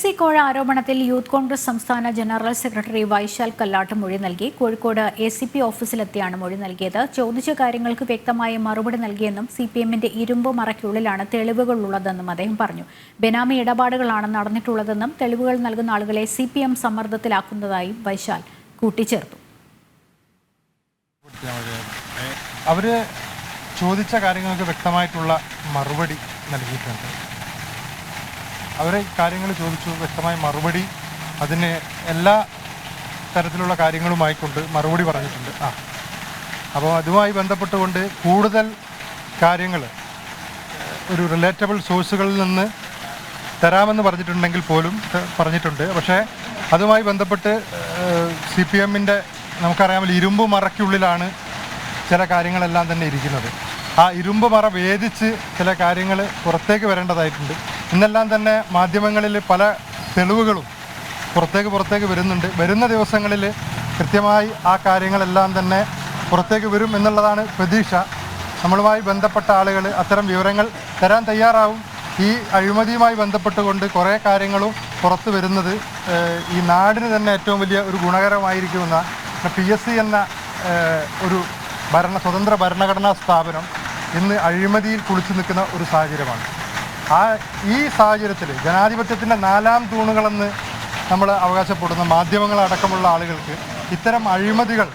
C കോഴ ആരോപണത്തിൽ youth Congress സംസ്ഥാന ജനറൽ സെക്രട്ടറി വൈശാൽ കല്ലാട്ട് മൊഴി നൽകി. കോഴിക്കോട് എ സി പി ഓഫീസിലെത്തിയാണ് മൊഴി നൽകിയത്. ചോദിച്ച കാര്യങ്ങൾക്ക് വ്യക്തമായ മറുപടി നൽകിയെന്നും സി പി എമ്മിന്റെ ഇരുമ്പ് മറയ്ക്കുള്ളിലാണ് തെളിവുകൾ ഉള്ളതെന്നും അദ്ദേഹം പറഞ്ഞു. ബെനാമി ഇടപാടുകളാണ് നടന്നിട്ടുള്ളതെന്നും തെളിവുകൾ നൽകുന്ന ആളുകളെ സി പി എം സമ്മർദ്ദത്തിലാക്കുന്നതായും വൈശാൽ കൂട്ടിച്ചേർത്തു. അവർ ചോദിച്ച കാര്യങ്ങൾക്ക് വ്യക്തമായിട്ടുള്ള മറുപടി നൽകിയിട്ടുണ്ട്. അവർ കാര്യങ്ങൾ ചോദിച്ചു വ്യക്തമായ മറുപടി അതിന് എല്ലാ തരത്തിലുള്ള കാര്യങ്ങളുമായിക്കൊണ്ട് മറുപടി പറഞ്ഞിട്ടുണ്ട്. ആ. അപ്പോൾ അതുമായി ബന്ധപ്പെട്ടുകൊണ്ട് കൂടുതൽ കാര്യങ്ങൾ ഒരു റിലേറ്റബിൾ സോഴ്സുകളിൽ നിന്ന് തരാമെന്ന് പറഞ്ഞിട്ടുണ്ടെങ്കിൽ പോലും പറഞ്ഞിട്ടുണ്ട്. പക്ഷേ അതുമായി ബന്ധപ്പെട്ട് സി പി എമ്മിന്റെ നമുക്കറിയാമല്ലോ ഇരുമ്പ് മറയ്ക്കുള്ളിലാണ് ചില കാര്യങ്ങളെല്ലാം തന്നെ ഇരിക്കുന്നത്. ആ ഇരുമ്പ് മറ വേദിച്ച് ചില കാര്യങ്ങൾ പുറത്തേക്ക് വരേണ്ടതായിട്ടുണ്ട്. ഇന്നെല്ലാം തന്നെ മാധ്യമങ്ങളിൽ പല തെളിവുകളും പുറത്തേക്ക് പുറത്തേക്ക് വരുന്നുണ്ട്. വരുന്ന ദിവസങ്ങളിൽ കൃത്യമായി ആ കാര്യങ്ങളെല്ലാം തന്നെ പുറത്തേക്ക് വരും എന്നുള്ളതാണ് പ്രതീക്ഷ. നമ്മളുമായി ബന്ധപ്പെട്ട ആളുകൾ അത്തരം വിവരങ്ങൾ തരാൻ തയ്യാറാവും. ഈ അഴിമതിയുമായി ബന്ധപ്പെട്ടുകൊണ്ട് കുറേ കാര്യങ്ങളും പുറത്തു വരുന്നത് ഈ നാടിന് തന്നെ ഏറ്റവും വലിയ ഒരു ഗുണകരമായിരിക്കുമെന്ന പി എസ് സി എന്ന ഒരു ഭരണ സ്വതന്ത്ര ഭരണഘടനാ സ്ഥാപനം ഇന്ന് അഴിമതിയിൽ കുളിച്ചു നിൽക്കുന്ന ഒരു സാഹചര്യമാണ്. ആ ഈ സാഹചര്യത്തിൽ ജനാധിപത്യത്തിന്റെ നാലാം തൂണുകളെന്ന് നമ്മൾ അവകാശപ്പെടുന്ന മാധ്യമങ്ങളടക്കമുള്ള ആളുകൾക്ക് ഇത്തരം അഴിമതികൾ